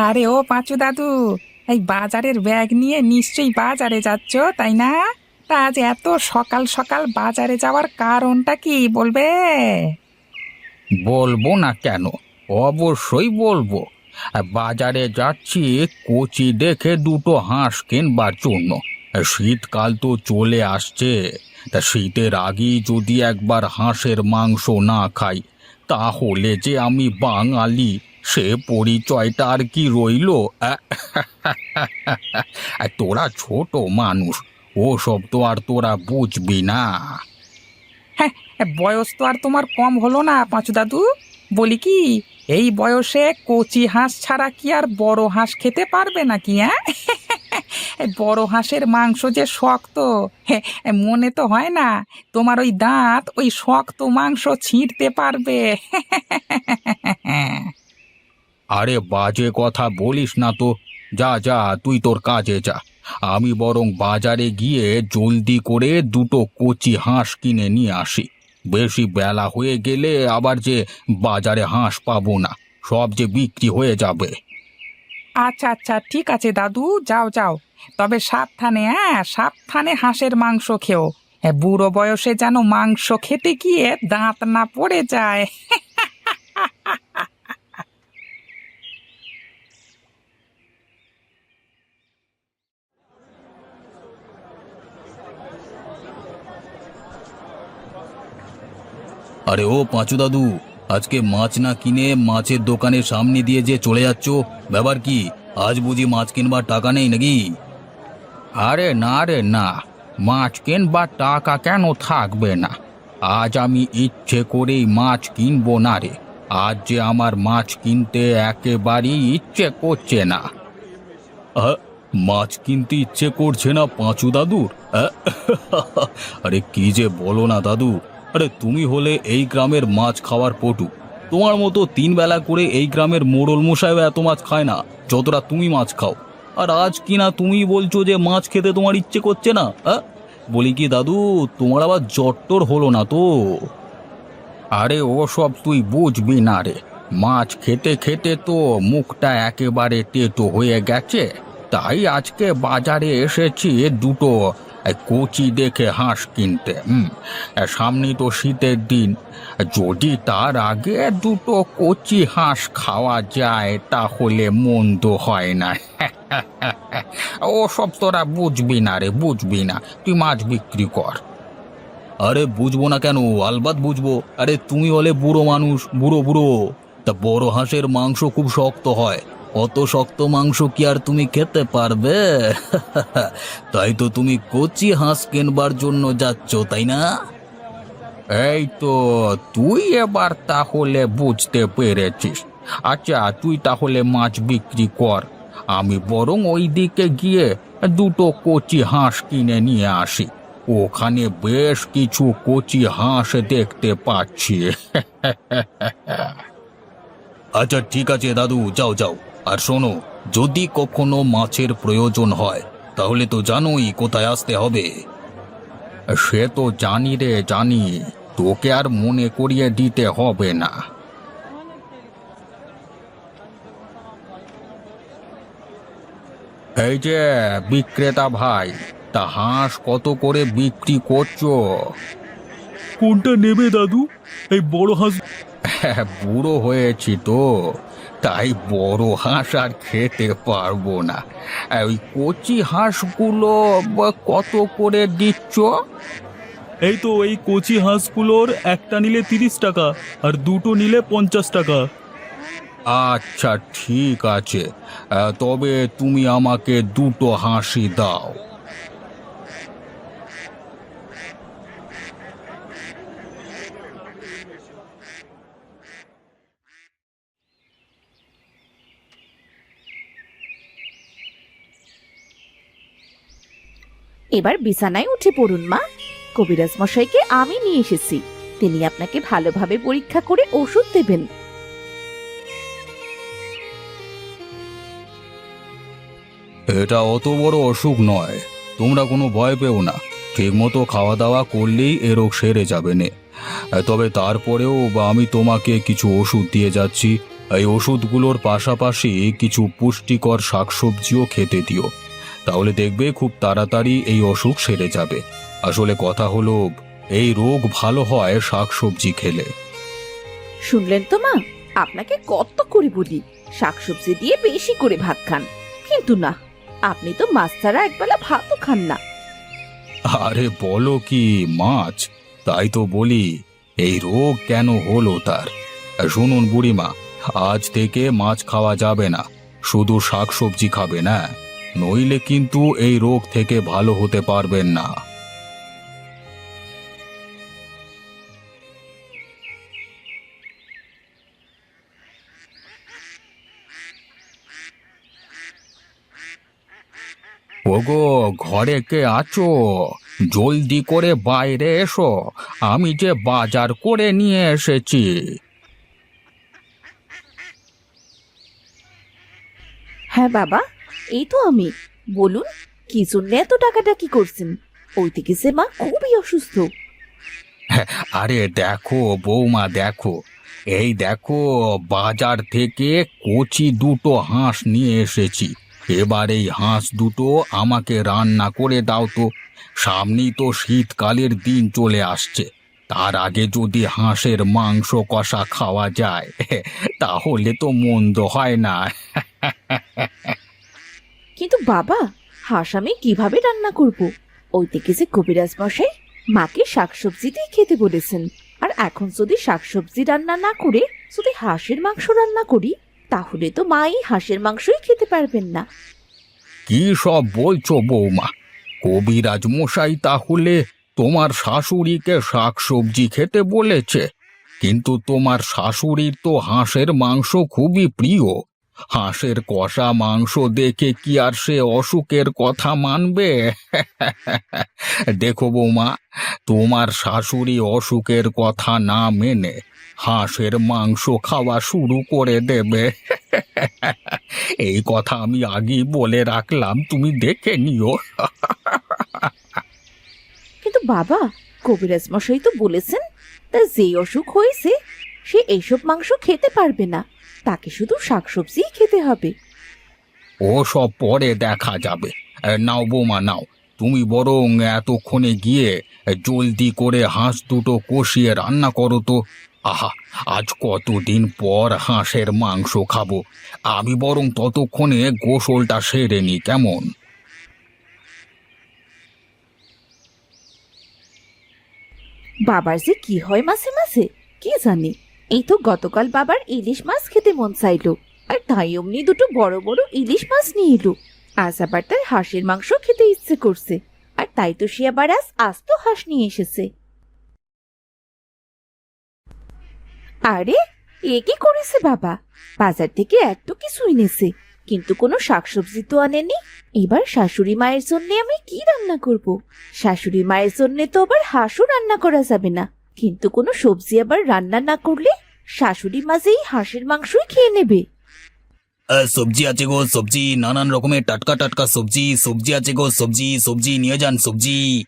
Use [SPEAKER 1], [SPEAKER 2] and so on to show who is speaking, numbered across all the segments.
[SPEAKER 1] আরে ও পাঁচু দাদু, এই বাজারের ব্যাগ নিয়ে নিশ্চয়ই বাজারে যাচ্ছ, তাই না? তা আজ এত সকাল সকাল বাজারে যাওয়ার কারণটা কি বলবে?
[SPEAKER 2] বলব না কেন, অবশ্যই বলব। বাজারে যাচ্ছি, কচি দেখে দুটো হাঁস কিনবার জন্য। শীতকাল তো চলে আসছে, তা শীতের আগেই যদি একবার হাঁসের মাংস না খাই, তাহলে যে আমি বাঙালি। সে পরিচয়টা আর কি রইল? তোরা ছোট মানুষ ও সব তো আর তোরা বুঝবি না।
[SPEAKER 1] হ্যাঁ বয়স তো আর তোমার কম হলো না পাঁচু দাদু। বলি কি এই বয়সে কচি হাঁস ছাড়া কি আর বড় হাঁস খেতে পারবে নাকি হ্যাঁ? বড় হাঁসের মাংস যে শক্ত হ্যাঁ, মনে তো হয় না তোমার ওই দাঁত ওই শক্ত মাংস ছিঁড়তে পারবে।
[SPEAKER 2] আরে বাজে কথা বলিস না তো। যা যা তুই তোর কাজে যা। আমি বরং বাজারে গিয়ে জলদি করে দুটো কচি হাঁস কিনে নিয়ে আসি। বেশি বেলা হয়ে গেলে আবার যে বাজারে হাঁস পাবো না সব যে বিক্রি হয়ে যাবে।
[SPEAKER 1] আচ্ছা আচ্ছা ঠিক আছে দাদু যাও যাও। তবে সাবধানে হ্যাঁ সাবধানে হাঁসের মাংস খেও। হ্যাঁ, বুড়ো বয়সে যেন মাংস খেতে গিয়ে দাঁত না পড়ে যায়।
[SPEAKER 2] আরে ও পাঁচু দাদু আজকে মাছ না কিনে মাছের দোকানের সামনে দিয়ে যে চলে যাচ্ছ ব্যাপার কি? আজ বুঝি মাছ কিনবার টাকা নেই নাকি? আরে না রে না। মাছ কিনবার টাকা কেন থাকবে না? আজ আমি ইচ্ছে করেই মাছ কিনবো না রে। আজ যে আমার মাছ কিনতে একেবারেই ইচ্ছে করছে না। আহ, মাছ কিনতে ইচ্ছে করছে না পাঁচু দাদুর? আহ, আরে কি যে বলো না দাদু। আরে তুমি হলে এই গ্রামের মাছ খাওয়ার পটু। তোমার মতো তিন বেলা করে এই গ্রামের মোড়ল মশাই এত মাছ খায় না, যতটা তুমি মাছ খাও। আর আজ কি না তুমি বলছো যে মাছ খেতে তোমার ইচ্ছে করছে না আ? বলি কি দাদু, তোমার আবার জট্টর হলো না তো? আরে ও সব তুই বুঝবি না রে। মাছ খেতে খেতে তো মুখটা একেবারে তেতো হয়ে গেছে। তাই আজকে বাজারে এসেছি দুটো কচি দেখে হাঁস কিনতে, হুম। সামনেই তো শীতের দিন। যদি তার আগে দুটো কচি হাঁস খাওয়া যায়, তাহলে মন্দ হয় না। ও সব তোরা বুঝবি না রে, বুঝবি না। তুই মাছ বিক্রি কর। আরে বুঝব না কেন? আলবাত বুঝব। আরে তুমি হলে বুড়ো মানুষ, বুড়ো বুড়ো। তা বড় হাঁসের মাংস খুব শক্ত হয়। অত শক্ত মাংস কি আর তুমি খেতে পারবে? তাই তো তুমি কচি হাঁস কেনবার জন্য যাচ্ছ, তাই না? এই তো, তুই এবার তাহলে বুঝতে পেরেছিস। আচ্ছা তুই তাহলে মাছ বিক্রি কর। আমি বরং ওই দিকে গিয়ে দুটো কচি হাঁস কিনে নিয়ে আসি। ওখানে বেশ কিছু কচি হাঁস দেখতে পাচ্ছি। আচ্ছা ঠিক আছে, দাদু, যাও যাও। আর শোনো যদি কখনো মাছের প্রয়োজন হয় তাহলে তো জানোই কোথায় আসতে হবে। সে তো জানি রে জানি তোকে আর মনে করিয়ে দিতে হবে না। এই যে বিক্রেতা ভাই তা হাঁস কত করে বিক্রি করছ?
[SPEAKER 3] কোনটা নেবে দাদু? এই বড় হাঁস
[SPEAKER 2] হ্যাঁ, বুড়ো হয়েছি তো। তাই বড় হাঁস আর খেতে পারব না। আর ওই কচি হাঁসগুলো কত করে দিচ্ছ?
[SPEAKER 3] এই তো এই কচি হাঁসগুলোর একটা নিলে তিরিশ টাকা আর দুটো নিলে পঞ্চাশ টাকা।
[SPEAKER 2] আচ্ছা ঠিক আছে। তবে তুমি আমাকে দুটো হাঁসি দাও।
[SPEAKER 4] এবার বিছানায় উঠে পড়ুন, মা। কবিরাজ মশাইকে আমি নিয়ে এসেছি। তিনি আপনাকে ভালোভাবে পরীক্ষা করে ওষুধ দেবেন।
[SPEAKER 2] এটা অত বড় অসুখ নয়। তোমরা কোনো ভয় পেও না। ঠিকমতো খাওয়া দাওয়া করলেই এ রোগ সেরে যাবে নে। তবে তারপরেও বা আমি তোমাকে কিছু ওষুধ দিয়ে যাচ্ছি। এই ওষুধগুলোর পাশাপাশি কিছু পুষ্টিকর শাকসবজিও খেতে দিও। তাহলে দেখবে খুব তাড়াতাড়ি এই অসুখ সেরে যাবে। আসলে কথা হলো এই রোগ ভালো হয় শাকসবজি খেলে।
[SPEAKER 4] শুনলেন তো মা? আপনাকে কত করে বলি শাকসবজি দিয়ে বেশি করে ভাত খান। কিন্তু না আপনি তো মাছ ছাড়া একবেলা ভাতও খান না।
[SPEAKER 2] আরে বলো কি মাছ? তাই তো বলি এই রোগ কেন হলো তার? শুনুন বুড়িমা আজ থেকে মাছ খাওয়া যাবে না শুধু শাকসবজি খাবে না নইলে কিন্তু এই রোগ থেকে ভালো হতে পারবেন না। ওগো, ঘরে কে আছো? জলদি করে বাইরে এসো। আমি যে বাজার করে নিয়ে এসেছি।
[SPEAKER 4] হ্যাঁ বাবা এই তো আমি। বলুন, কি জন্য এত টাকাটা কি করছেন? ওই থেকে সে মা খুবই অসুস্থ।
[SPEAKER 2] আরে দেখো বৌমা, দেখো। এই দেখো, বাজার থেকে কচি দুটো হাঁস নিয়ে এসেছি। এবার এই হাঁস দুটো আমাকে রান্না করে দাও তো। সামনেই তো শীতকালের দিন চলে আসছে। তার আগে যদি হাঁসের মাংস কষা খাওয়া যায়, তাহলে তো মন্দ হয় না।
[SPEAKER 4] কিন্তু বাবা হাঁস আমি কীভাবে রান্না করব? ওই থেকে যে কবিরাজ মশাই, মাকে শাকসবজি দিয়ে খেতে বলেছেন। আর এখন যদি শাকসবজি রান্না না করে, যদি হাঁসের মাংস রান্না করি, তাহলে তো মাই হাঁসের মাংসই খেতে পারবেন না।
[SPEAKER 2] কি সব বলছো বৌমা? কবিরাজ মশাই তাহলে তোমার শাশুড়িকে শাকসবজি খেতে বলেছে, কিন্তু তোমার শাশুড়ির তো হাঁসের মাংস খুবই প্রিয়। হাঁসের কষা মাংস দেখে কি আর সে অসুখের কথা মানবে? দেখো বৌমা, তোমার শাশুড়ি অসুখের কথা না মেনে হাঁসের মাংস খাওয়া শুরু করে দেবে। এই কথা আমি আগেই বলে রাখলাম, তুমি দেখে নিও।
[SPEAKER 4] কিন্তু বাবা, কবিরাজ মশাই তো বলেছেন, তার যে অসুখ হয়েছে, সে এইসব মাংস খেতে পারবে না। তাকে শুধু শাকসবজিই খেতে হবে।
[SPEAKER 2] ও সব পরে দেখা যাবে। নাও বৌমা নাও। তুমি বরং এতক্ষণে গিয়ে জলদি করে হাঁস দুটো কষিয়ে রান্না করো তো। আহা আজ কতদিন পর হাঁসের মাংস খাব। আমি বরং ততক্ষণে গোসলটা সেরে নি কেমন?
[SPEAKER 4] বাবার যে কি হয় মাসে মাসে কে জানে? এই তো গতকাল বাবার ইলিশ মাছ খেতে মন চাইলো। আর তাই অমনি দুটো বড় বড় ইলিশ মাছ নিয়ে এলো। আজ আবার তার হাঁসের মাংস খেতে ইচ্ছে করছে। আর তাই তো সে আবার আজ আস্ত হাঁস নিয়ে এসেছে। আরে, এ কি করেছে বাবা? বাজার থেকে এত কিছু এনেছে, কিন্তু কোনো শাকসবজি তো আনেনি। এবার শাশুড়ি মায়ের জন্য আমি কি রান্না করব? শাশুড়ি মায়ের জন্য তো আবার হাঁসও রান্না করা যাবে না। কিন্তু কোনো সবজি আবার রান্না না করলে শাশুড়ি মাঝেই হাঁসের মাংসই খেয়ে নেবে।
[SPEAKER 2] সবজি আছে গো সবজি নানান রকমের টাটকা টাটকা সবজি সবজি আছে গো সবজি সবজি নিয়ে যান সবজি।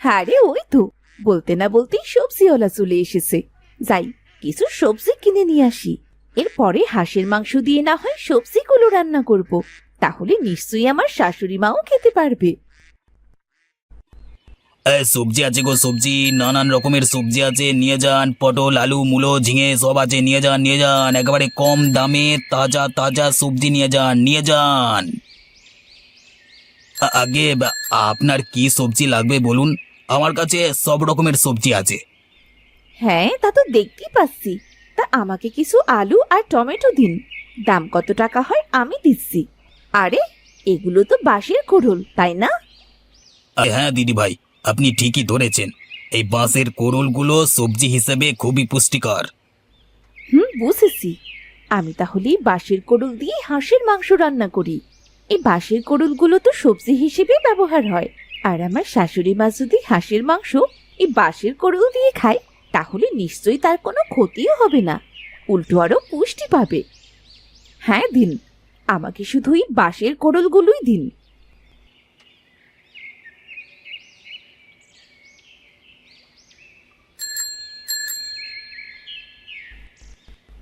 [SPEAKER 4] হ্যাঁ রে ওই তো বলতে না বলতেই সবজিওয়ালা চলে এসেছে। যাই কিছু সবজি কিনে নিয়ে আসি। এরপরে হাঁসের মাংস দিয়ে না হয় সবজিগুলো রান্না করব। তাহলে নিশ্চয়ই আমার শাশুড়ি মাও খেতে পারবে।
[SPEAKER 2] সবজি আছে গো সবজি। নানান রকমের সবজি আছে। নিয়ে যান পটল আলু মূলো ঝিঙে সব আছে। নিয়ে যান নিয়ে যান। একেবারে কম দামে তাজা তাজা সবজি নিয়ে যান নিয়ে যান। আ- আগে বা- আপনার কি সবজি লাগবে বলুন? আমার কাছে সব রকমের সবজি আছে।
[SPEAKER 4] হ্যাঁ তা তো দেখতেই পাচ্ছি। তা আমাকে কিছু আলু আর টমেটো দিন। দাম কত টাকা হয় আমি দিচ্ছি। আরে এগুলো তো বাঁশের কোড়ল তাই না?
[SPEAKER 2] হ্যাঁ দিদি ভাই আপনি ঠিকই ধরেছেন। এই বাঁশের কোরলগুলো সবজি হিসেবে খুবই পুষ্টিকর।
[SPEAKER 4] হুম, বুঝেছি। আমি তাহলে বাঁশের কোড়ল দিয়ে হাঁসের মাংস রান্না করি। এই বাঁশের কোড়লগুলো তো সবজি হিসেবে ব্যবহার হয়। আর আমার শাশুড়ি মা যদি হাঁসের মাংস এই বাঁশের কোড়ল দিয়ে খায়, তাহলে নিশ্চয়ই তার কোনো ক্ষতিও হবে না। উল্টো আরও পুষ্টি পাবে। হ্যাঁ দিন। আমাকে শুধু এই বাঁশের কোড়লগুলোই দিন।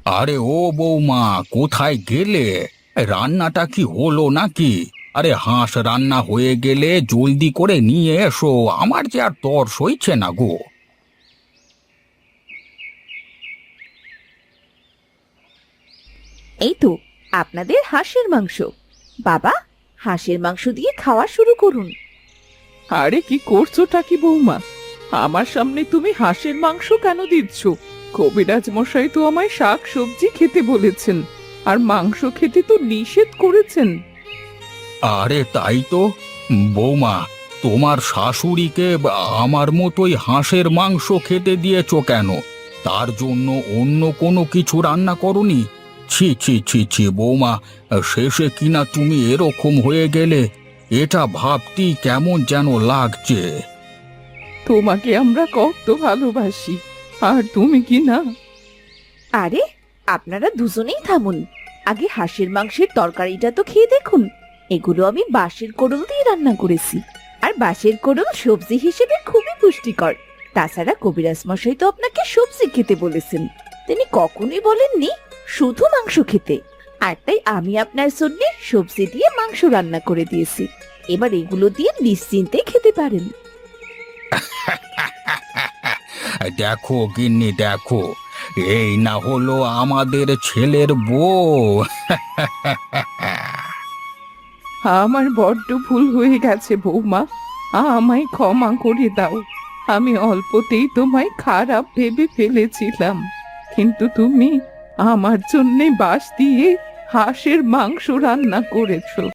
[SPEAKER 2] আরে ও বৌমা কোথায় গেলে? রান্নাটা কি হলো নাকি? আরে হাঁস রান্না হয়ে গেলে জলদি করে নিয়ে এসো আমার যে আর তর সইছে না গো।
[SPEAKER 4] এই তো আপনাদের হাঁসের মাংস। বাবা হাঁসের মাংস দিয়ে খাওয়া শুরু করুন।
[SPEAKER 5] আরে কি করছোটা কি বৌমা? আমার সামনে তুমি হাঁসের মাংস কেন দিচ্ছ? কবিরাজ মশাই তো আমায় শাক সবজি খেতে বলেছেন আর মাংস খেতে তো নিষেধ করেছেন।
[SPEAKER 2] আরে তাই তো। বৌমা তোমার শাশুড়িকে আমার মতোই হাঁসের মাংস খেতে দিয়েছ কেন? তার জন্য অন্য কোনো কিছু রান্না করনি? ছি ছি ছি ছি বৌমা শেষে কিনা তুমি এরকম হয়ে গেলে এটা ভাবতেই কেমন যেন লাগছে।
[SPEAKER 5] তোমাকে আমরা কত ভালোবাসি। আর তুমি কি না?
[SPEAKER 4] আরে আপনারা দুজনেই থামুন। আগে হাঁসের মাংসের তরকারিটা তো খেয়ে দেখুন। এগুলো আমি বাঁশের কোড়ল দিয়ে রান্না করেছি। আর বাঁশের কোড়ল সবজি হিসেবে খুবই পুষ্টিকর। তাছাড়া কবিরাজ মশাই তো আপনাকে সবজি খেতে বলেছেন। তিনি কখনোই বলেননি শুধু মাংস খেতে। আর তাই আমি আপনার জন্য সবজি দিয়ে মাংস রান্না করে দিয়েছি। এবার এগুলো দিয়ে নিশ্চিন্তে খেতে পারেন।
[SPEAKER 2] দেখো গিন্নি, দেখো। এই না হলো আমাদের ছেলের বউ।
[SPEAKER 5] আমার বড্ড ভুল হয়ে গেছে বৌমা। আমায় ক্ষমা করে দাও। আমি অল্পতেই তোমায় খারাপ ভেবে ফেলেছিলাম। কিন্তু তুমি আমার জন্যে বাস দিয়ে হাঁসের মাংস রান্না করেছ।